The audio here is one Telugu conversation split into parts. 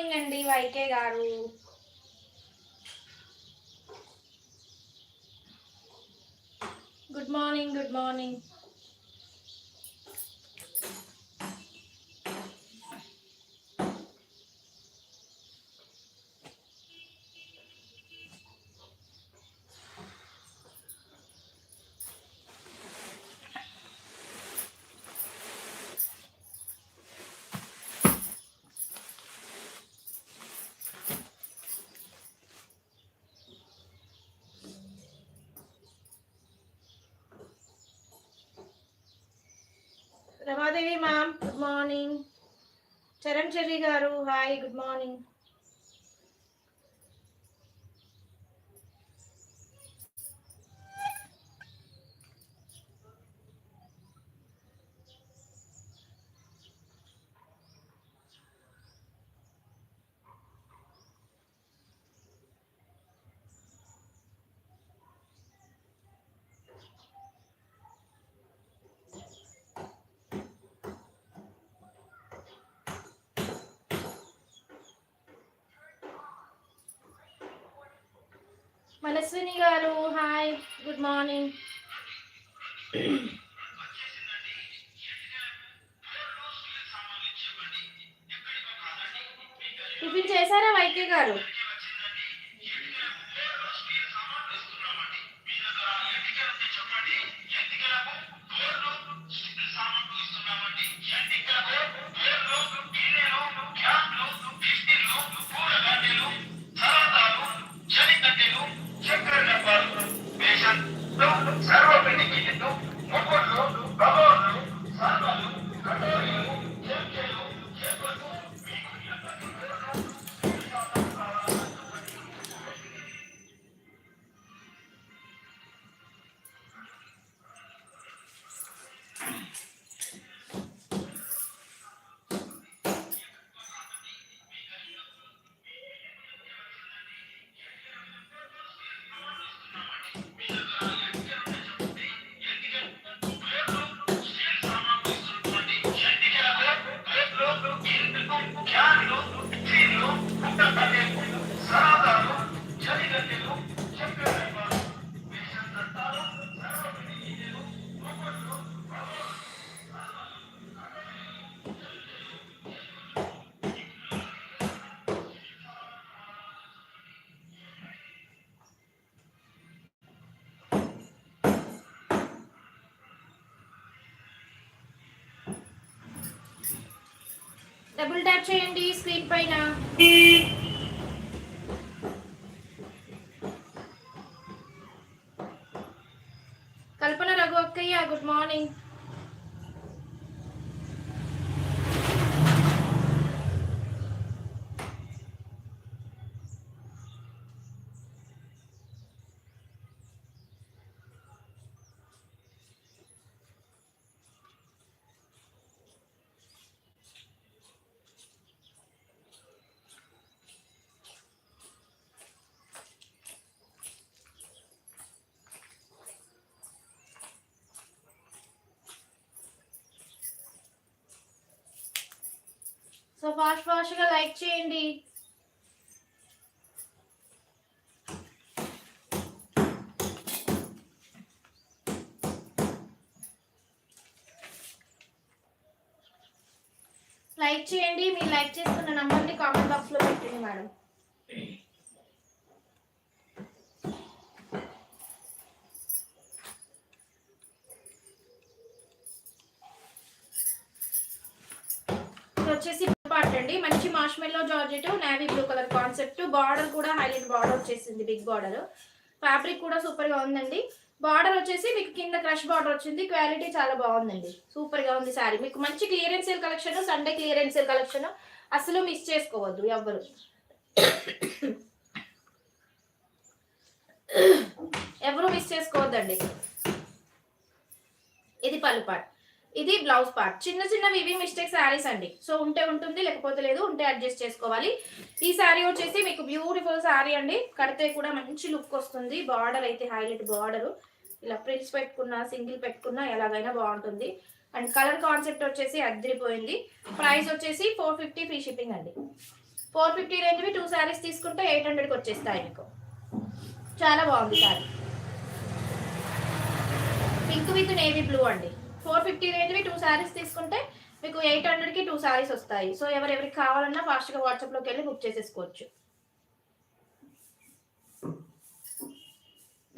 మార్నింగ్ అండి వైకే గారు. Good morning good morning Ramadevi ma'am good morning Charan Cherry గారు హాయ్ గుడ్ మార్నింగ్ మనస్విని గారు hi good morning double tap చేయండి స్క్రీన్ పైన కల్పన రఘు అక్కయ్య గుడ్ మార్నింగ్ సో ఫాస్ట్ ఫాస్ట్గా లైక్ చేయండి. లైక్ చేయండి. మీరు లైక్ చేసుకున్న నంబర్ని కామెంట్ బాక్స్లో పెట్టండి మేడం ఇది వచ్చేసి పార్ట్ అండి మంచి marshmallow georgette navy blue colour concept border కూడా హైలైట్ బార్డర్ వచ్చేసింది బిగ్ బార్డర్. ఫ్యాబ్రిక్ కూడా సూపర్గా ఉందండి. బార్డర్ వచ్చేసి మీకు కింద క్రష్ బార్డర్ వచ్చింది క్వాలిటీ చాలా బాగుందండి. సూపర్గా ఉంది సారీ మీకు మంచి clearance sale collection Sunday clearance sale collection అసలు మిస్ చేసుకోవద్దు ఎవ్వరు. ఎవరు మిస్ చేసుకోవద్దండి. ఇది పలుపాటు ఇది బ్లౌజ్ పార్ట్ చిన్న చిన్నవి ఇవి మిస్టేక్ శారీస్ అండి. సో ఉంటే ఉంటుంది లేకపోతే లేదు ఉంటే అడ్జస్ట్ చేసుకోవాలి. ఈ శారీ వచ్చేసి మీకు బ్యూటిఫుల్ శారీ అండి. కడితే కూడా మంచి లుక్ వస్తుంది. బార్డర్ అయితే హైలైట్ బార్డర్ ఇలా ప్రింట్స్ పెట్టుకున్నా సింగిల్ పెట్టుకున్నా ఎలాగైనా బాగుంటుంది. అండ్ కలర్ కాన్సెప్ట్ వచ్చేసి అద్దరిపోయింది ప్రైస్ వచ్చేసి ఫోర్ ఫిఫ్టీ ఫ్రీ షిప్పింగ్ అండి. ఫోర్ ఫిఫ్టీ రేంజ్వి టూ శారీస్ తీసుకుంటే ఎయిట్ హండ్రెడ్కి వచ్చేస్తాయి మీకు. చాలా బాగుంది sari pink with navy blue అండి. ఫోర్ ఫిఫ్టీ రేంజ్వి టూ శారీస్ తీసుకుంటే మీకు ఎయిట్ హండ్రెడ్కి టూ శారీస్ వస్తాయి. సో ఎవరెవరికి కావాలన్నా ఫాస్ట్గా వాట్సాప్లోకి వెళ్ళి బుక్ చేసేసుకోవచ్చు.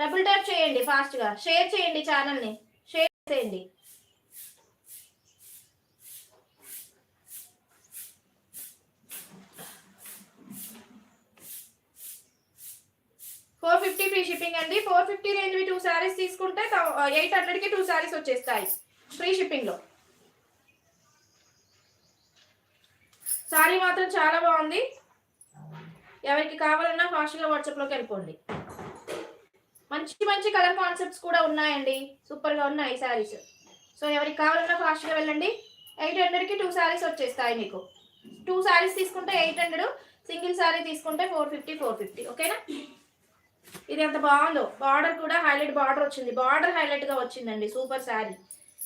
డబుల్ ట్యాప్ చేయండి ఫాస్ట్గా. షేర్ చేయండి ఛానల్ని. షేర్ చేయండి. ఫోర్ ఫిఫ్టీ ఫ్రీ షిప్పింగ్ అండి. Four fifty range two saris తీసుకుంటే ఎయిట్ హండ్రెడ్కి టూ శారీస్ వచ్చేస్తాయి. ఫ్రీ షిప్పింగ్లో శారీ మాత్రం చాలా బాగుంది. ఎవరికి కావాలన్నా ఫాస్ట్గా వాట్సాప్లోకి వెళ్ళిపోండి. మంచి మంచి కలర్ కాన్సెప్ట్స్ కూడా ఉన్నాయండి. సూపర్గా ఉన్నాయి శారీస్ సో ఎవరికి కావాలన్నా ఫాస్ట్గా వెళ్ళండి. ఎయిట్ హండ్రెడ్కి టూ శారీస్ వచ్చేస్తాయి మీకు. టూ శారీస్ తీసుకుంటే ఎయిట్ హండ్రెడ్ సింగిల్ శారీ తీసుకుంటే ఫోర్ ఫిఫ్టీ ఫోర్ ఫిఫ్టీ ఓకేనా ఇది ఎంత బాగుందో. బార్డర్ కూడా హైలైట్ బార్డర్ వచ్చింది. బార్డర్ హైలైట్గా వచ్చిందండి. సూపర్ శారీ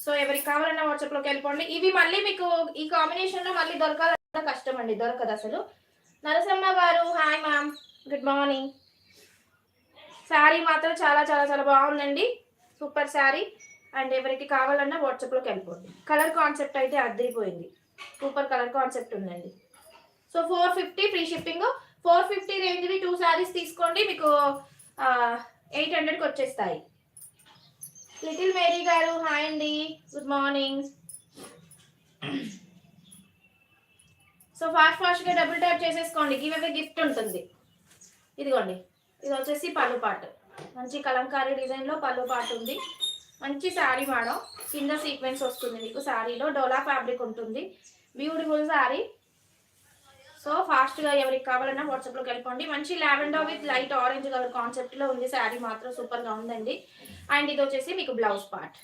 సో ఎవరికి కావాలన్నా వాట్సాప్లోకి వెళ్ళిపోండి. ఇవి మళ్ళీ మీకు ఈ కాంబినేషన్లో మళ్ళీ దొరకాలన్నా కష్టం అండి దొరకదు అసలు. నరసమ్మ గారు hi ma'am good morning sari మాత్రం చాలా చాలా చాలా బాగుందండి. సూపర్ శారీ. అండ్ ఎవరికి కావాలన్నా వాట్సాప్లోకి వెళ్ళిపోండి. కలర్ కాన్సెప్ట్ అయితే అద్దరిపోయింది సూపర్ కలర్ కాన్సెప్ట్ ఉందండి. So four fifty free shipping four fifty రేంజ్వి two saris తీసుకోండి. మీకు ఎయిట్ హండ్రెడ్కి వచ్చేస్తాయి. లిటిల్ మేరీ గారు హాయ్ అండి. గుడ్ మార్నింగ్ సో ఫాస్ట్ ఫాస్ట్గా డబుల్ ట్యాప్ చేసేసుకోండి. గివ్ అవే గిఫ్ట్ ఉంటుంది. ఇదిగోండి. ఇది వచ్చేసి పళ్ళు పాటు. మంచి కలంకారీ డిజైన్లో పళ్ళు పాటు ఉంది. మంచి శారీ మేడం. కింద సీక్వెన్స్ వస్తుంది. మీకు శారీలో డోలా ఫ్యాబ్రిక్ ఉంటుంది. బ్యూటిఫుల్ శారీ. సో ఫాస్ట్గా ఎవరికి కావాలన్నా వాట్సాప్లోకి వెళ్ళిపోండి. మంచి lavender with light orange colour కాన్సెప్ట్లో ఉంది శారీ మాత్రం సూపర్గా ఉందండి. అండ్ ఇది వచ్చేసి మీకు బ్లౌజ్ పార్ట్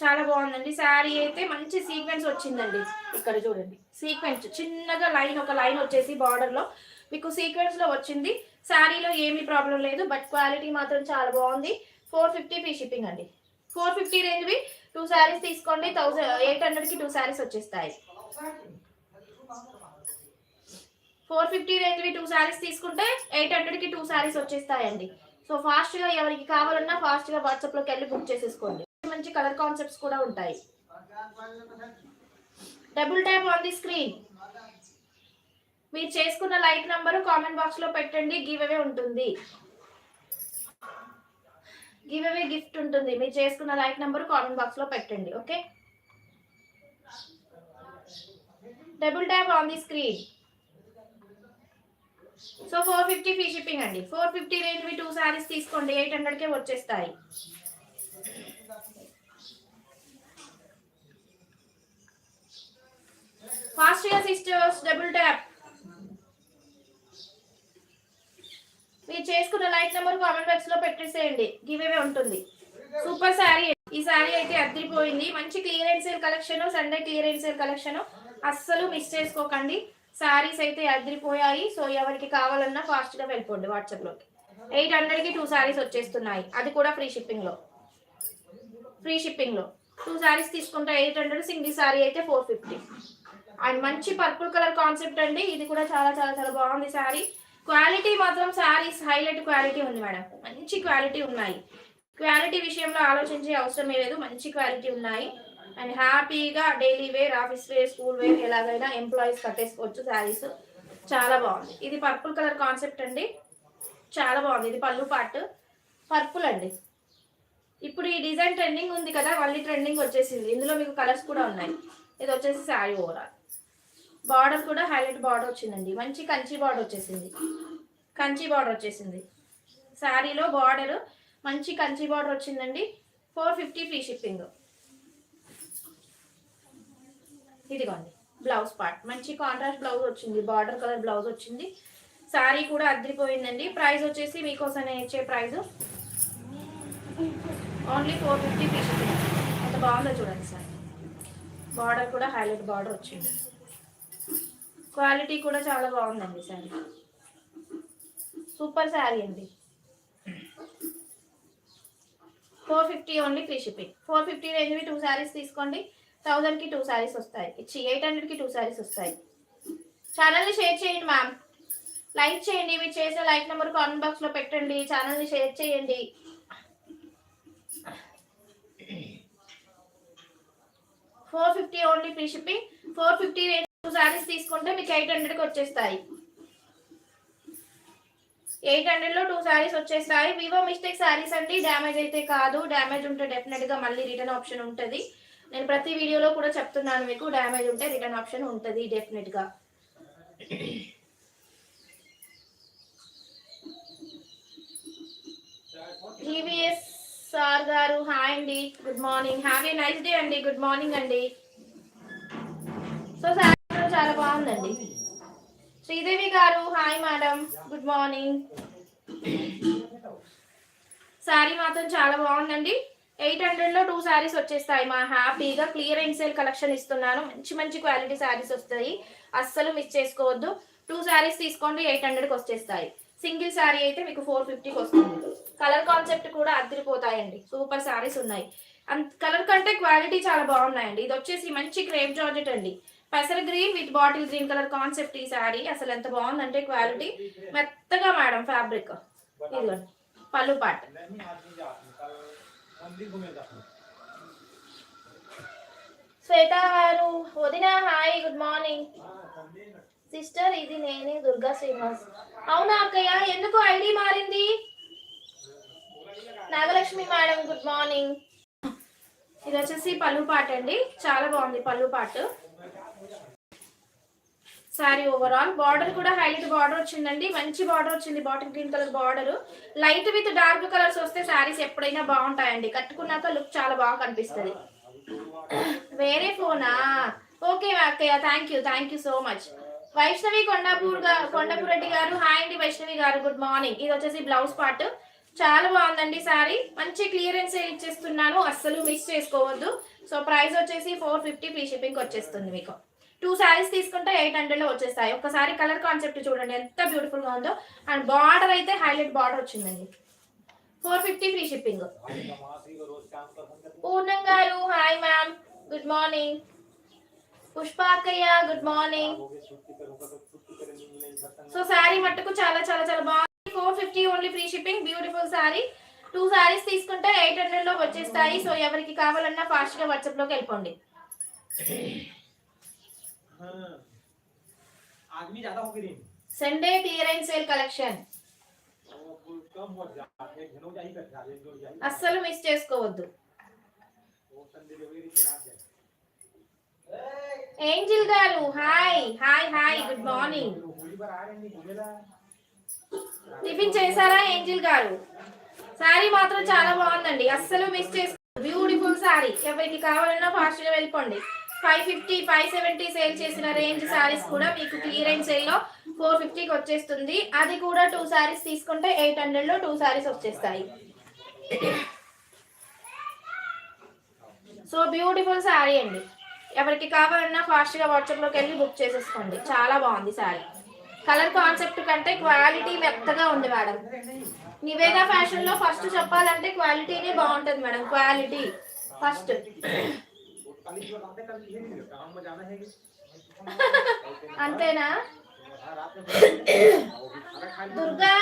చాలా బాగుందండి. శారీ అయితే మంచి సీక్వెన్స్ వచ్చిందండి. ఇక్కడ చూడండి. సీక్వెన్స్ చిన్నగా లైన్ ఒక లైన్ వచ్చేసి బార్డర్లో మీకు సీక్వెన్స్లో వచ్చింది. శారీలో ఏమీ ప్రాబ్లం లేదు బట్ క్వాలిటీ మాత్రం చాలా బాగుంది. ఫోర్ ఫిఫ్టీ ఫీ షిప్పింగ్ అండి. ఫోర్ ఫిఫ్టీ రేంజ్వి టూ శారీస్ తీసుకోండి. థౌసండ్ ఎయిట్ హండ్రెడ్కి టూ శారీస్ వచ్చేస్తాయి. ఫోర్ ఫిఫ్టీ రేంజ్వి టూ శారీస్ తీసుకుంటే ఎయిట్ హండ్రెడ్కి టూ శారీస్ వచ్చేస్తాయండి. సో ఫాస్ట్గా ఎవరికి కావాలన్నా ఫాస్ట్గా వాట్సాప్లోకి వెళ్ళి బుక్ చేసేసుకోండి. మంచి కలర్ కాన్సెప్ట్స్ కూడా ఉంటాయి. Double tap on the screen. మీరు చేసుకున్న లైక్ నంబరు కామెంట్ బాక్స్లో పెట్టండి. గివ్ అవే ఉంటుంది. గివ్ అవే గిఫ్ట్ ఉంటుంది. మీరు చేసుకున్న లైక్ నంబరు కామెంట్ బాక్స్లో పెట్టండి. Okay? Double tap on the screen. So four fifty free shipping అండి. Four fifty range two saris తీసుకోండి. ఎయిట్ హండ్రెడ్కే వచ్చేస్తాయి. ఫాస్ట్గా సిస్టర్స్ డబుల్ ట్యాప్ మీరు చేసుకున్న లైక్ నెంబర్ కామెంట్ బాక్స్లో పెట్టేసేయండి. గివ్ అవే ఉంటుంది సూపర్ శారీ ఈ శారీ అయితే అద్దరిపోయింది. మంచి clearance sale collection Sunday clearance sale collection అస్సలు మిస్ చేసుకోకండి. శారీస్ అయితే అద్దరిపోయాయి సో ఎవరికి కావాలన్నా ఫాస్ట్గా వెళ్ళిపోండి వాట్సాప్లోకి. ఎయిట్ హండ్రెడ్కి టూ శారీస్ వచ్చేస్తున్నాయి. అది కూడా ఫ్రీ షిప్పింగ్లో. ఫ్రీ షిప్పింగ్లో టూ శారీస్ తీసుకుంటే ఎయిట్ హండ్రెడ్ సింగిల్ శారీ అయితే ఫోర్ ఫిఫ్టీ అండ్ మంచి పర్పుల్ కలర్ కాన్సెప్ట్ అండి. ఇది కూడా చాలా చాలా చాలా బాగుంది శారీ క్వాలిటీ మాత్రం శారీస్ హైలైట్ క్వాలిటీ ఉంది మేడం. మంచి క్వాలిటీ ఉన్నాయి. క్వాలిటీ విషయంలో ఆలోచించే అవసరమే లేదు. మంచి క్వాలిటీ ఉన్నాయి. అండ్ హ్యాపీగా daily wear office wear school wear ఎలాగైనా ఎంప్లాయీస్ కట్టేసుకోవచ్చు శారీస్. చాలా బాగుంది. ఇది పర్పుల్ కలర్ కాన్సెప్ట్ అండి. చాలా బాగుంది. ఇది పళ్ళు పార్ట్ పర్పుల్ అండి. ఇప్పుడు ఈ డిజైన్ ట్రెండింగ్ ఉంది కదా మళ్ళీ ట్రెండింగ్ వచ్చేసింది. ఇందులో మీకు కలర్స్ కూడా ఉన్నాయి. ఇది వచ్చేసి శారీ ఓవరాల్. బార్డర్ కూడా హైలైట్ బార్డర్ వచ్చిందండి. మంచి కంచి బార్డర్ వచ్చేసింది. కంచి బార్డర్ వచ్చేసింది. శారీలో బార్డర్ మంచి కంచి బార్డర్ వచ్చిందండి. Four fifty free shipping. ఇదిగోండి బ్లౌజ్ పార్ట్ మంచి కాంట్రాస్ట్ బ్లౌజ్ వచ్చింది బార్డర్ కలర్ బ్లౌజ్ వచ్చింది. శారీ కూడా అద్దరిపోయిందండి. ప్రైస్ వచ్చేసి మీకోసం ఇచ్చే price only four fifty free అంత ఎంత బాగుందో చూడండి సార్. బార్డర్ కూడా హైలైట్ బార్డర్ వచ్చింది. క్వాలిటీ కూడా చాలా బాగుందండి శారీ సూపర్ శారీ అండి. Four fifty only free shipping four fifty రేంజ్వి two saris తీసుకోండి. థౌజండ్కి టూ శారీస్ వస్తాయి. ఇచ్చి ఎయిట్ హండ్రెడ్కి టూ శారీస్ వస్తాయి. ఛానల్ని షేర్ చేయండి మ్యామ్ లైక్ చేయండి. మీరు చేసే లైక్ నెంబర్ కామెంట్ బాక్స్లో పెట్టండి. ఛానల్ని షేర్ చేయండి. Four fifty only free shipping four fifty two saris తీసుకుంటే మీకు ఎయిట్ హండ్రెడ్కి వచ్చేస్తాయి. ఎయిట్ హండ్రెడ్లో టూ శారీస్ వచ్చేస్తాయి. వివో మిస్టేక్ శారీస్ అండి. డ్యామేజ్ అయితే కాదు. డ్యామేజ్ ఉంటే డెఫినెట్గా మళ్ళీ రిటర్న్ ఆప్షన్ ఉంటుంది. నేను ప్రతి వీడియోలో కూడా చెప్తున్నాను మీకు డ్యామేజ్ ఉంటే రిటర్న్ ఆప్షన్ ఉంటుంది డెఫినెట్గా టీవీఎస్ సార్ గారు హాయ్ అండి good morning have a nice day అండి గుడ్ మార్నింగ్ అండి. సో సార్ చాలా బాగుందండి. శ్రీదేవి గారు hi madam good morning sari మాత్రం చాలా బాగుందండి. ఎయిట్ హండ్రెడ్లో టూ శారీస్ వచ్చేస్తాయి. మా హ్యాపీగా క్లియర్ అండ్ సేల్ కలెక్షన్ ఇస్తున్నాను. మంచి మంచి క్వాలిటీ శారీస్ వస్తాయి. అస్సలు మిస్ చేసుకోవద్దు. టూ శారీస్ తీసుకోండి ఎయిట్ హండ్రెడ్కి వచ్చేస్తాయి. సింగిల్ శారీ అయితే మీకు ఫోర్ ఫిఫ్టీకి వస్తుంది. కలర్ కాన్సెప్ట్ కూడా అద్దరిపోతాయండి. సూపర్ శారీస్ ఉన్నాయి. అంత కలర్ కంటే క్వాలిటీ చాలా బాగున్నాయండి. ఇది వచ్చేసి మంచి క్రేప్ జార్జెట్ అండి. పెసర green with bottle green colour concept ఈ శారీ అసలు ఎంత బాగుందంటే క్వాలిటీ. మెత్తగా మేడం ఫ్యాబ్రిక్. ఇదిగోండి. పళ్ళు పాట. శ్వేత గారు వదిన హాయ్ గుడ్ మార్నింగ్. సిస్టర్ ఇది నేనే దుర్గా శ్రీనివాస్. అవునా అక్కయ్య? ఎందుకు ఐడి మారింది? Nagalakshmi madam good morning. ఇది వచ్చేసి పళ్ళు పాట అండి చాలా బాగుంది పళ్ళు పాటు. సారీ ఓవరాల్ బార్డర్ కూడా హైలైట్ బార్డర్ వచ్చిందండి. మంచి బార్డర్ వచ్చింది. Bottle green colour border light with dark colours వస్తే శారీస్ ఎప్పుడైనా బాగుంటాయండి. కట్టుకున్నాక లుక్ చాలా బాగా కనిపిస్తుంది. వేరే ఫోనా ఓకే అక్కయ్య. Thank you thank you so much Vaishnavi Kondapur గారు కొండాపూర్ రెడ్డి గారు. హాయ్ అండి వైష్ణవి గారు. గుడ్ మార్నింగ్ ఇది వచ్చేసి బ్లౌజ్ పార్ట్ చాలా బాగుందండి సారీ మంచి క్లియరెన్స్ ఇచ్చేస్తున్నాను. అస్సలు మిస్ చేసుకోవద్దు. సో ప్రైస్ వచ్చేసి ఫోర్ ఫిఫ్టీ ఫ్రీ షిప్పింగ్ వచ్చేస్తుంది మీకు. టూ శారీస్ తీసుకుంటే ఎయిట్ హండ్రెడ్లో వచ్చేస్తాయి. ఒకసారి కలర్ కాన్సెప్ట్ చూడండి ఎంత బ్యూటిఫుల్గా ఉందో. అండ్ బార్డర్ అయితే హైలైట్ బార్డర్ వచ్చిందండి. Four fifty free shipping Purnam గారు హాయ్ మ్యామ్ గుడ్ మార్నింగ్ పుష్పాకయ్య గుడ్ మార్నింగ్ సో శారీ మట్టుకు చాలా చాలా చాలా బాగుంది. Four fifty only free shipping beautiful sari two saris తీసుకుంటే ఎయిట్ హండ్రెడ్లో వచ్చేస్తాయి. సో ఎవరికి కావాలన్నా ఫాస్ట్గా వాట్సాప్లోకి వెళ్ళిపోండి. आदमी ज्यादा हो गए సండే క్లియరెన్స్ సేల్ కలెక్షన్ वो कम हो जाते हैं घनों जाही कर जाते जो जाही అస్సలు మిస్ చేసుకోవద్దు वो सन डिलीवरी के नाम है ఏంజిల్ గారు hi hi hi good morning Holi पर आ रहे हैं बोलेला టిఫిన్ చేశారా ఏంజిల్ గారు శారీ మాత్రం చాలా బాగుందండి అస్సలు మిస్ చేసుకో బ్యూటిఫుల్ శారీ ఎవరికి కావాలన్నా ఫాస్ట్ గా వెళ్ళిపోండి Five fifty five seventy sale చేసిన రేంజ్ శారీస్ కూడా మీకు క్లియరెన్స్ సేల్లో ఫోర్ ఫిఫ్టీకి వచ్చేస్తుంది. అది కూడా టూ శారీస్ తీసుకుంటే ఎయిట్ హండ్రెడ్లో టూ శారీస్ వచ్చేస్తాయి. సో బ్యూటిఫుల్ శారీ అండి. ఎవరికి కావాలన్నా ఫాస్ట్గా వాట్సాప్లోకి వెళ్ళి బుక్ చేసేసుకోండి. చాలా బాగుంది శారీ. కలర్ కాన్సెప్ట్ కంటే క్వాలిటీ మెత్తగా ఉంది మేడం. నివేదా ఫ్యాషన్లో ఫస్ట్ చెప్పాలంటే క్వాలిటీనే బాగుంటుంది మేడం. Quality first. అంతేనా దుర్గా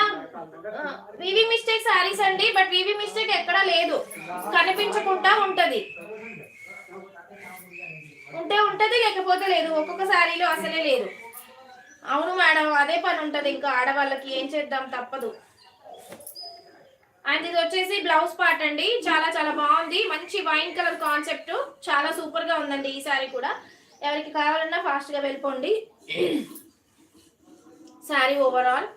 వివి మిస్టేక్ సారీస్ అండి బట్ వివి మిస్టేక్ ఎక్కడా లేదు. కనిపించకుండా ఉంటది. ఉంటే ఉంటది లేకపోతే లేదు. ఒక్కొక్క సారీలో అసలే లేదు. అవును మేడం అదే పని ఉంటది. ఇంకా ఆడవాళ్ళకి ఏం చేద్దాం తప్పదు. అండ్ ఇది వచ్చేసి బ్లౌజ్ పార్ట్ అండి. చాలా చాలా బాగుంది. మంచి వైన్ కలర్ కాన్సెప్ట్ చాలా సూపర్గా ఉందండి ఈ సారీ కూడా. ఎవరికి కావాలన్నా ఫాస్ట్గా వెళ్ళిపోండి. శారీ ఓవరాల్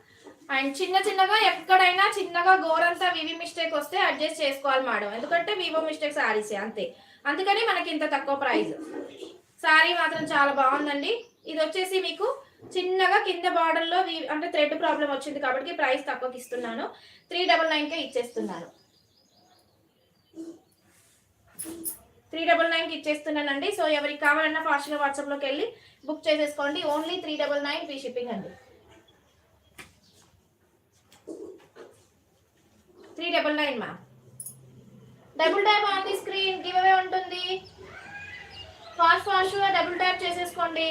అండ్ చిన్న చిన్నగా ఎక్కడైనా చిన్నగా గోరంతా వివి మిస్టేక్ వస్తే అడ్జస్ట్ చేసుకోవాలి మేడం ఎందుకంటే వివో మిస్టేక్ శారీస్ అంతే. అందుకని మనకి ఇంత తక్కువ ప్రైస్ శారీ మాత్రం చాలా బాగుందండి. ఇది వచ్చేసి మీకు చిన్నగా కింద బార్డర్లో అంటే థ్రెడ్ ప్రాబ్లం వచ్చింది కాబట్టి ప్రైస్ తక్కువకి ఇస్తున్నాను. త్రీ డబల్ నైన్ కే ఇచ్చేస్తున్నాను. త్రీ డబల్ నైన్కి ఇచ్చేస్తున్నానండి. సో ఎవరికి కావాలన్నా ఫాస్ట్గా వాట్సాప్లోకి వాట్సాప్లోకి వెళ్ళి బుక్ చేసేసుకోండి. Only three double nine free shipping అండి. Three double nine ma'am double tap on the screen give away ఉంటుంది. ఫాస్ట్ ఫాస్ట్గా డబుల్ ట్యాప్ చేసేసుకోండి.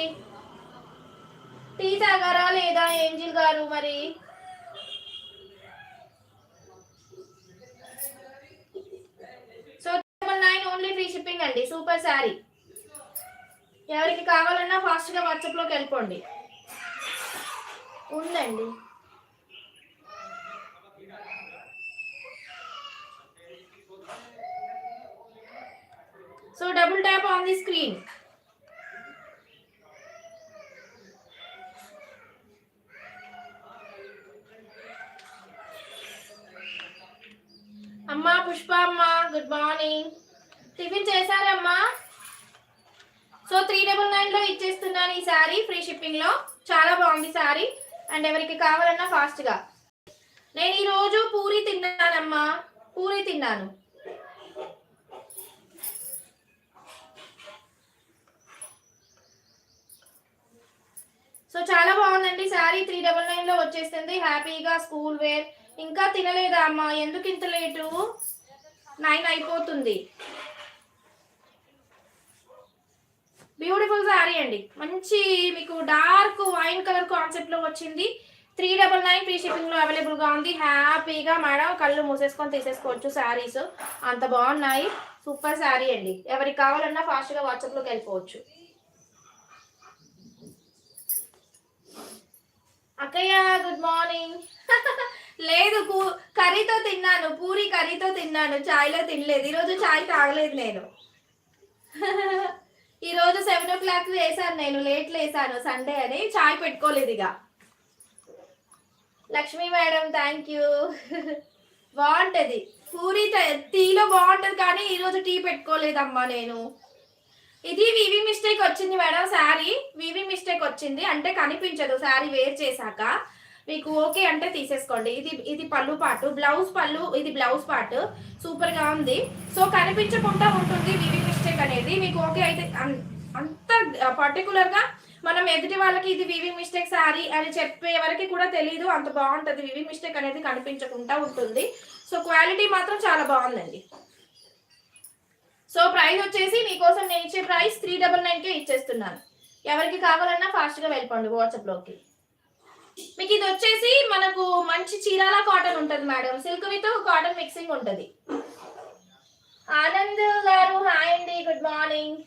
టీ తాగారా లేదా ఏంజిల్ గారు మరి? So double nine only free shipping అండి సూపర్ శారీ ఎవరికి కావాలన్నా ఫాస్ట్గా వాట్సాప్లోకి వెళ్ళిపోండి. ఉందండి. So double tap on the screen అమ్మా పుష్ప అమ్మ గుడ్ మార్నింగ్ టిఫిన్ చేశారమ్మా? సో త్రీ డబుల్ నైన్లో ఇచ్చేస్తున్నాను ఈ శారీ ఫ్రీ షిప్పింగ్లో. చాలా బాగుంది శారీ అండ్ ఎవరికి కావాలన్నా ఫాస్ట్గా. నేను ఈ రోజు పూరి తిన్నానమ్మా. పూరి తిన్నాను. సో చాలా బాగుందండి శారీ త్రీ డబల్ నైన్లో వచ్చేస్తుంది హ్యాపీగా స్కూల్ వేర్ ఇంకా తినలేదా అమ్మ? ఎందుకు ఇంత లేటు? నైన్ అయిపోతుంది. బ్యూటిఫుల్ శారీ అండి. మంచి మీకు డార్క్ వైన్ కలర్ కాన్సెప్ట్లో వచ్చింది. త్రీ డబల్ నైన్ ఫ్రీ షిప్పింగ్లో అవైలబుల్గా ఉంది. హ్యాపీగా మేడం కళ్ళు మూసేసుకొని తీసేసుకోవచ్చు శారీస్ అంత బాగున్నాయి. సూపర్ శారీ అండి. ఎవరికి కావాలన్నా ఫాస్ట్గా వాట్సాప్లోకి వెళ్ళిపోవచ్చు. అక్కయ్య గుడ్ మార్నింగ్ లేదు కర్రీతో తిన్నాను పూరి కర్రీతో తిన్నాను చాయ్లో తినలేదు. ఈరోజు చాయ్ తాగలేదు నేను. ఈరోజు సెవెన్ ఓ క్లాక్ వేసాను నేను లేట్ లేసాను సండే అని చాయ్ పెట్టుకోలేదు ఇక. లక్ష్మీ మేడం థ్యాంక్ యూ బాగుంటుంది. పూరి టీలో బాగుంటుంది కానీ ఈరోజు టీ పెట్టుకోలేదమ్మా నేను. ఇది వివి మిస్టేక్ వచ్చింది మేడం శారీ. వివి మిస్టేక్ వచ్చింది అంటే కనిపించదు శారీ వేర్ చేశాక. మీకు ఓకే అంటే తీసేసుకోండి. ఇది ఇది పళ్ళు పాటు బ్లౌజ్ పళ్ళు ఇది బ్లౌజ్ పార్ట్ సూపర్గా ఉంది. సో కనిపించకుండా ఉంటుంది వివి మిస్టేక్ అనేది. మీకు ఓకే అయితే అంత పర్టికులర్గా మనం ఎదుటి వాళ్ళకి ఇది వివి మిస్టేక్ సారీ అని చెప్పే వరకు కూడా తెలియదు అంత బాగుంటది వివి మిస్టేక్ అనేది కనిపించకుండా ఉంటుంది. సో క్వాలిటీ మాత్రం చాలా బాగుందండి. సో ప్రైస్ వచ్చేసి మీకోసం నేను ఇచ్చే ప్రైస్ త్రీ డబల్ నైన్ కే ఇచ్చేస్తున్నాను. ఎవరికి కావాలన్నా ఫాస్ట్గా వెళ్ళిపోండి వాట్సాప్లోకి. మీకు ఇది వచ్చేసి మనకు మంచి చీరాల కాటన్ ఉంటది madam. Silk with cotton mixing ఉంటది. ఆనంద్ గారు హాయ్ అండి good morning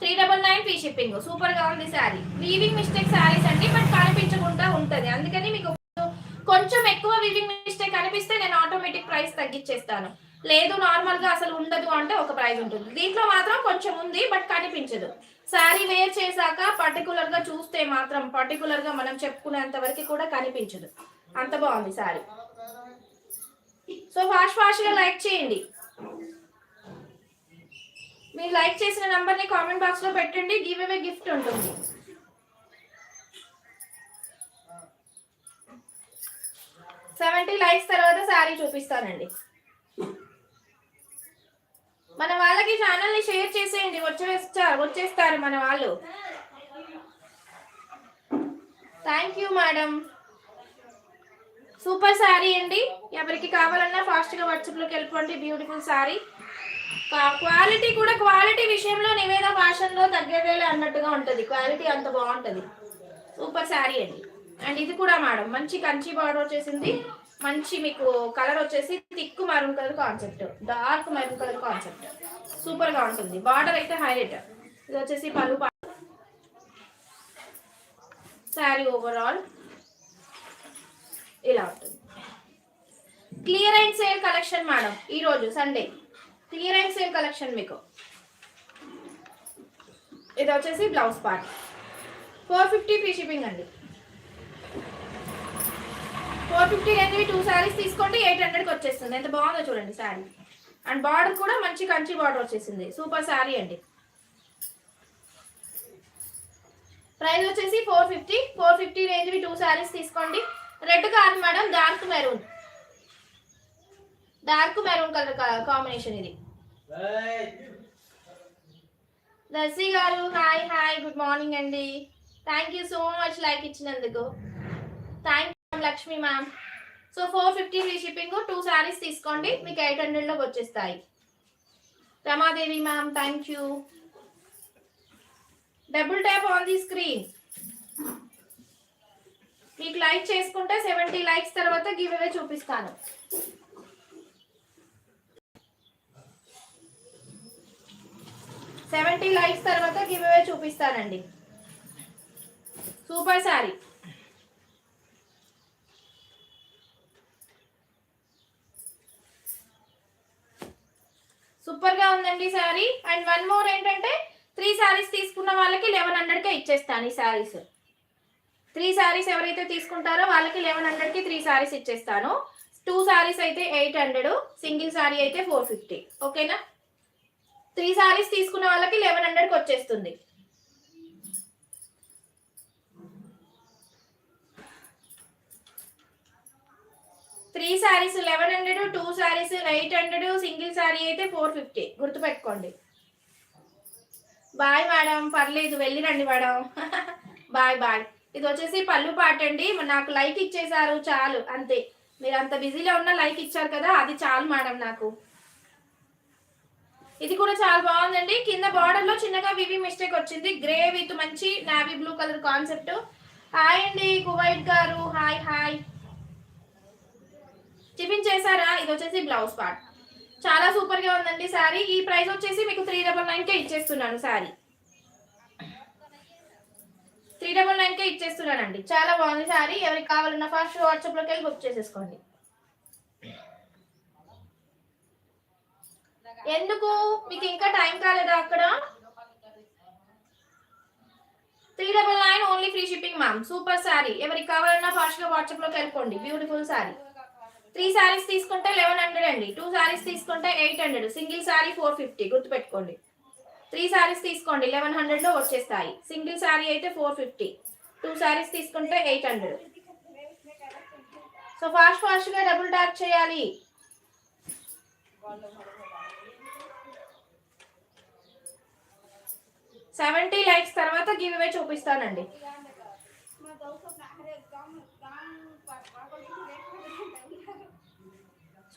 three double nine free shipping సూపర్గా ఉంది శారీ వీవింగ్ మిస్టేక్ శారీస్ అండి బట్ కనిపించకుండా ఉంటది. అందుకని మీకు కొంచెం ఎక్కువ వీవింగ్ మిస్టేక్ కనిపిస్తే నేను ఆటోమేటిక్ ప్రైస్ తగ్గించేస్తాను లేదు నార్మల్గా అసలు ఉండదు అంటే ఒక ప్రైస్ ఉంటుంది. దీంట్లో మాత్రం కొంచెం ఉంది బట్ కనిపించదు. శారీ వేర్ చేశాక పర్టికులర్గా చూస్తే మాత్రం పర్టికులర్గా మనం చెప్పుకునేంత వరకు కూడా కనిపించదు. అంత బాగుంది శారీ. సో ఫాస్ట్ ఫాస్ట్గా లైక్ చేయండి. మీరు లైక్ చేసిన నంబర్ని కామెంట్ బాక్స్లో పెట్టండి గివ్ అవే గిఫ్ట్ ఉంటుంది. సెవెంటీ లైక్స్ తర్వాత శారీ చూపిస్తానండి మన వాళ్ళకి షేర్ చేసేయండి. వచ్చేస్తారు వచ్చేస్తారు మన వాళ్ళు. Thank you madam super sari అండి. ఎవరికి కావాలన్నా ఫాస్ట్గా వాట్సాప్లోకి వెళ్ళిపోండి. బ్యూటిఫుల్ శారీ క్వాలిటీ కూడా క్వాలిటీ విషయంలో నివేద ఫ్యాషన్ తగ్గేదేలే అన్నట్టుగా ఉంటుంది. క్వాలిటీ అంత బాగుంటుంది. సూపర్ శారీ అండి. అండ్ ఇది కూడా మేడం మంచి కంచి బార్డర్ వచ్చేసింది మంచి మీకు కలర్ వచ్చేసి thick maroon colour concept dark maroon colour concept సూపర్గా ఉంటుంది. బార్డర్ అయితే హైలైట్ ఇది వచ్చేసి పలు శారీ ఓవరాల్ ఇలా ఉంటుంది. Clear and sale collection madam ఈ రోజు Sunday clear and sale collection మీకు. ఇది వచ్చేసి blouse part four fifty free shipping అండి. ఫోర్ ఫిఫ్టీ రేంజ్వి టూ శారీస్ తీసుకోండి ఎయిట్ హండ్రెడ్కి వచ్చేస్తుంది. ఎంత బాగుందో చూడండి శారీ. అండ్ బార్డర్ కూడా మంచి కంచి బార్డర్ వచ్చేసింది. సూపర్ శారీ అండి. ప్రైస్ వచ్చేసి ఫోర్ ఫిఫ్టీ. ఫోర్ ఫిఫ్టీ రేంజ్వి టూ శారీస్ తీసుకోండి. రెడ్ కాదు madam dark maroon dark maroon colour combination ఇది. దర్శి గారు హాయ్ హాయ్ గుడ్ మార్నింగ్ అండి. Thank you so much like ఇచ్చినందుకు. Thank Lakshmi ma'am so four fifty free shipping two saris తీసుకోండి. మీకు ఎయిట్ హండ్రెడ్లోకి వచ్చేస్తాయి. Ramadevi ma'am thank you double tap on the screen మీకు లైక్ చేసుకుంటే సెవెంటీ లైక్స్ తర్వాత గివ్ అవే చూపిస్తాను. సెవెంటీ లైక్స్ తర్వాత గివ్ అవే చూపిస్తానండి. సూపర్ శారీ సూపర్గా ఉందండి శారీ. అండ్ వన్ మోర్ ఏంటంటే త్రీ శారీస్ తీసుకున్న వాళ్ళకి లెవెన్ హండ్రెడ్కే ఇచ్చేస్తాను ఈ శారీస్. త్రీ శారీస్ ఎవరైతే తీసుకుంటారో వాళ్ళకి లెవెన్ హండ్రెడ్కి త్రీ శారీస్ ఇచ్చేస్తాను. టూ శారీస్ అయితే ఎయిట్ హండ్రెడ్ సింగిల్ శారీ అయితే ఫోర్ ఫిఫ్టీ. ఓకేనా? త్రీ శారీస్ తీసుకున్న వాళ్ళకి లెవెన్ హండ్రెడ్కి వచ్చేస్తుంది. Three saris eleven hundred two saris eight hundred single sari అయితే ఫోర్ ఫిఫ్టీ. గుర్తుపెట్టుకోండి. బాయ్ మేడం పర్లేదు వెళ్ళిరండి మేడం. Bye bye. ఇది వచ్చేసి పళ్ళు పాట అండి. నాకు లైక్ ఇచ్చేసారు చాలు అంతే. మీరు అంత బిజీలో ఉన్న లైక్ ఇచ్చారు కదా అది చాలు మేడం నాకు. ఇది కూడా చాలా బాగుందండి. కింద బార్డర్లో చిన్నగా వివి మిస్టేక్ వచ్చింది. గ్రే విత్ మంచి navy blue colour concept. Hi అండి కువైట్ గారు. Hi hi. టిఫిన్ చేశారా? ఇది వచ్చేసి బ్లౌజ్ పార్ట్. చాలా సూపర్గా ఉందండి శారీ. ఈ ప్రైస్ వచ్చేసి మీకు త్రీ డబల్ నైన్ కే ఇచ్చేస్తున్నాను sari. Three double nine K ఇచ్చేస్తున్నానండి. చాలా బాగుంది శారీ. ఎవరికి కావాలన్నా ఫాస్ట్ వాట్సాప్లోకి వెళ్ళి బుక్ చేసేసుకోండి. ఎందుకు? మీకు ఇంకా టైం కాలేదా అక్కడ? Three double nine only free shipping ma'am super sari. ఎవరికి కావాలన్నా ఫాస్ట్గా వాట్సాప్ వెళ్ళిపోండి. బ్యూటిఫుల్ శారీ. త్రీ శారీస్ తీసుకుంటే లెవెన్ హండ్రెడ్ అండి. టూ శారీస్ తీసుకుంటే eight hundred. Single sari four fifty గుర్తుపెట్టుకోండి. త్రీ శారీస్ తీసుకోండి లెవెన్ హండ్రెడ్లో వచ్చేస్తాయి. సింగిల్ శారీ అయితే ఫోర్ ఫిఫ్టీ టూ శారీస్ తీసుకుంటే ఎయిట్ హండ్రెడ్. సో ఫాస్ట్ ఫాస్ట్గా డబుల్ ట్యాప్ చేయాలి. సెవెంటీ లైక్స్ తర్వాత గివ్ అవే చూపిస్తానండి.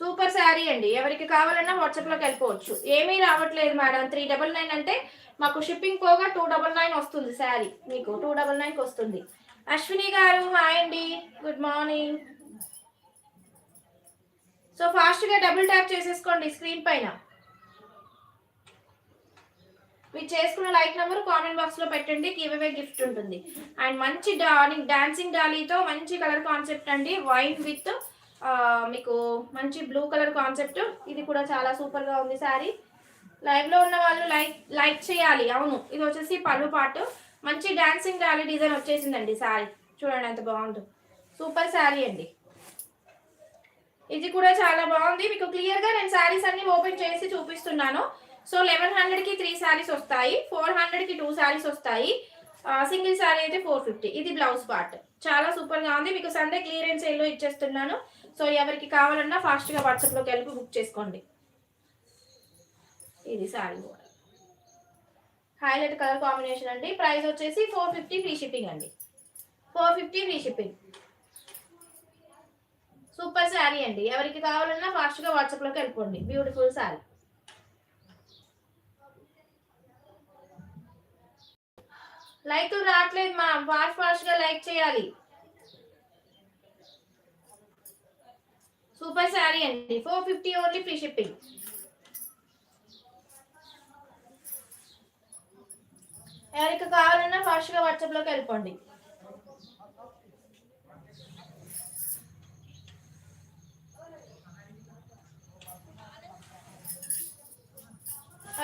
సూపర్ శారీ అండి. ఎవరికి కావాలన్నా వాట్సాప్లోకి వెళ్ళిపోవచ్చు. ఏమీ రావట్లేదు మేడం. త్రీ డబల్ నైన్ అంటే మాకు షిప్పింగ్ పోగా టూ డబల్ నైన్ వస్తుంది శారీ. మీకు టూ డబల్ నైన్కి వస్తుంది. అశ్విని గారు హాయ్ అండి. గుడ్ మార్నింగ్ సో ఫాస్ట్గా డబుల్ ట్యాప్ చేసేసుకోండి స్క్రీన్ పైన. మీరు చేసుకున్న లైక్ నెంబర్ కామెంట్ బాక్స్లో పెట్టండి. గివ్ గిఫ్ట్ ఉంటుంది. అండ్ మంచి డాన్సింగ్ డాలీతో మంచి కలర్ కాన్సెప్ట్ అండి. వైన్ విత్ మీకు మంచి బ్లూ కలర్ కాన్సెప్ట్ ఇది కూడా చాలా సూపర్గా ఉంది శారీ. లైవ్లో ఉన్న వాళ్ళు లైక్ లైక్ చేయాలి. అవును ఇది వచ్చేసి పళ్ళు పాటు మంచి డాన్సింగ్ డాలీ డిజైన్ వచ్చేసిందండి శారీ. చూడండి ఎంత బాగుందో. సూపర్ శారీ అండి. ఇది కూడా చాలా బాగుంది. మీకు క్లియర్గా నేను శారీస్ అన్ని ఓపెన్ చేసి చూపిస్తున్నాను. సో లెవెన్ హండ్రెడ్కి త్రీ శారీస్ వస్తాయి. ఫోర్ హండ్రెడ్కి టూ శారీస్ వస్తాయి. సింగిల్ శారీ అయితే ఫోర్ ఫిఫ్టీ ఇది బ్లౌజ్ పార్ట్ చాలా సూపర్గా ఉంది. మీకు సండే క్లియరెన్స్ ఎల్లో ఇచ్చేస్తున్నాను. సో ఎవరికి కావాలన్నా ఫాస్ట్గా వాట్సాప్లోకి వెళ్ళి బుక్ చేసుకోండి. ఇది శారీ హైలైట్ కలర్ కాంబినేషన్ అండి. ప్రైస్ వచ్చేసి ఫోర్ ఫిఫ్టీ ఫ్రీ షిప్పింగ్ అండి. Four fifty free shipping super sari అండి. ఎవరికి కావాలన్నా ఫాస్ట్గా వాట్సాప్లోకి వెళ్ళిపోండి. బ్యూటిఫుల్ శారీ లైక్ రావట్లేదు మా ఫాస్ట్ ఫాస్ట్గా లైక్ చేయాలి. సూపర్ శారీ అండి. Four fifty only free shipping ఎవరికి కావాలన్నా ఫాస్ట్గా వాట్సాప్లోకి వాట్సాప్లోకి వెళ్ళిపోండి.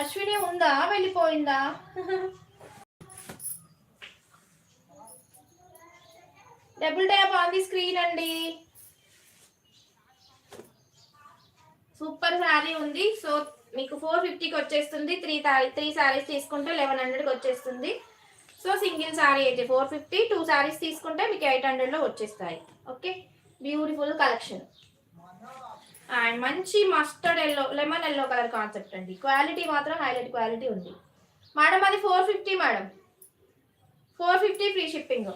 అశ్విని ఉందా? వెళ్ళిపోయిందా? Double tap on the screen అండి. సూపర్ శారీ ఉంది. సో మీకు ఫోర్ ఫిఫ్టీకి వచ్చేస్తుంది. త్రీ త్రీ శారీస్ తీసుకుంటే లెవెన్ హండ్రెడ్కి వచ్చేస్తుంది. సో సింగిల్ శారీ అయితే ఫోర్ ఫిఫ్టీ. టూ శారీస్ తీసుకుంటే మీకు ఎయిట్ హండ్రెడ్లో వచ్చేస్తాయి. ఓకే? బ్యూటిఫుల్ కలెక్షన్ అండ్ మంచి mustard yellow lemon yellow colour concept అండి. క్వాలిటీ మాత్రం హైలైట్ క్వాలిటీ ఉంది. మేడం అది four fifty madam four fifty free shipping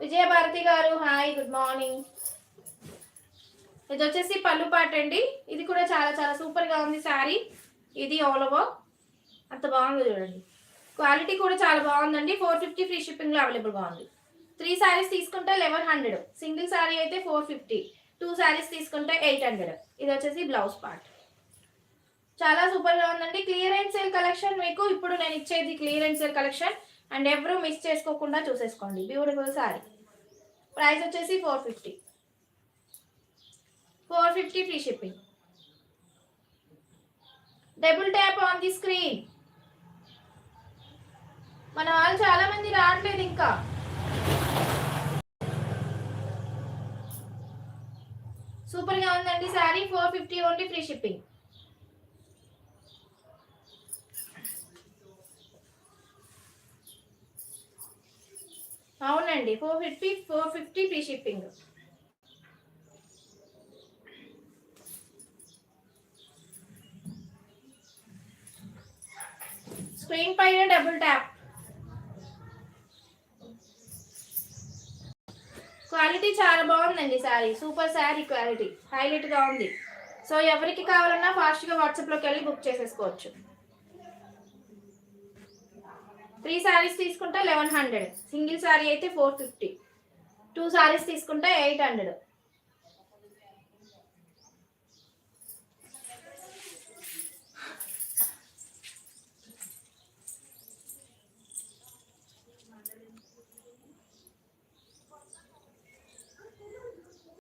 Vijayabharathi గారు హాయ్ గుడ్ మార్నింగ్ ఇది వచ్చేసి పళ్ళు పాట అండి. ఇది కూడా చాలా చాలా సూపర్గా ఉంది శారీ. ఇది ఓవర్ అంత బాగుంది చూడండి. క్వాలిటీ కూడా చాలా బాగుందండి. ఫోర్ ఫిఫ్టీ ఫ్రీ షిప్పింగ్లో అవైలబుల్గా ఉంది త్రీ శారీస్ తీసుకుంటే లెవెన్ హండ్రెడ్ సింగిల్ శారీ అయితే ఫోర్ ఫిఫ్టీ టూ శారీస్ తీసుకుంటే ఎయిట్ హండ్రెడ్ ఇది వచ్చేసి బ్లౌజ్ పార్ట్ చాలా సూపర్గా ఉందండి. క్లియరెన్స్ సేల్ కలెక్షన్ మీకు. ఇప్పుడు నేను ఇచ్చేది క్లియరెన్స్ సేల్ కలెక్షన్ అండ్ ఎవరు మిస్ చేసుకోకుండా చూసేసుకోండి. బ్యూటిఫుల్ శారీ ప్రైస్ వచ్చేసి four fifty four fifty free shipping. Double tap on the screen. మన వాళ్ళు చాలా మంది రావట్లేదు ఇంకా. సూపర్గా ఉందండి sari four fifty only free shipping. అవునండి four fifty four fifty free shipping screen పైన డబుల్ ట్యాప్ క్వాలిటీ చాలా బాగుందండి శారీ. సూపర్ శారీ క్వాలిటీ హైలైట్గా ఉంది. సో ఎవరికి కావాలన్నా ఫాస్ట్గా వాట్సాప్లోకి వెళ్ళి బుక్ చేసేసుకోవచ్చు. త్రీ శారీస్ తీసుకుంటే లెవెన్ హండ్రెడ్ సింగిల్ శారీ అయితే ఫోర్ ఫిఫ్టీ టూ శారీస్ తీసుకుంటే ఎయిట్ హండ్రెడ్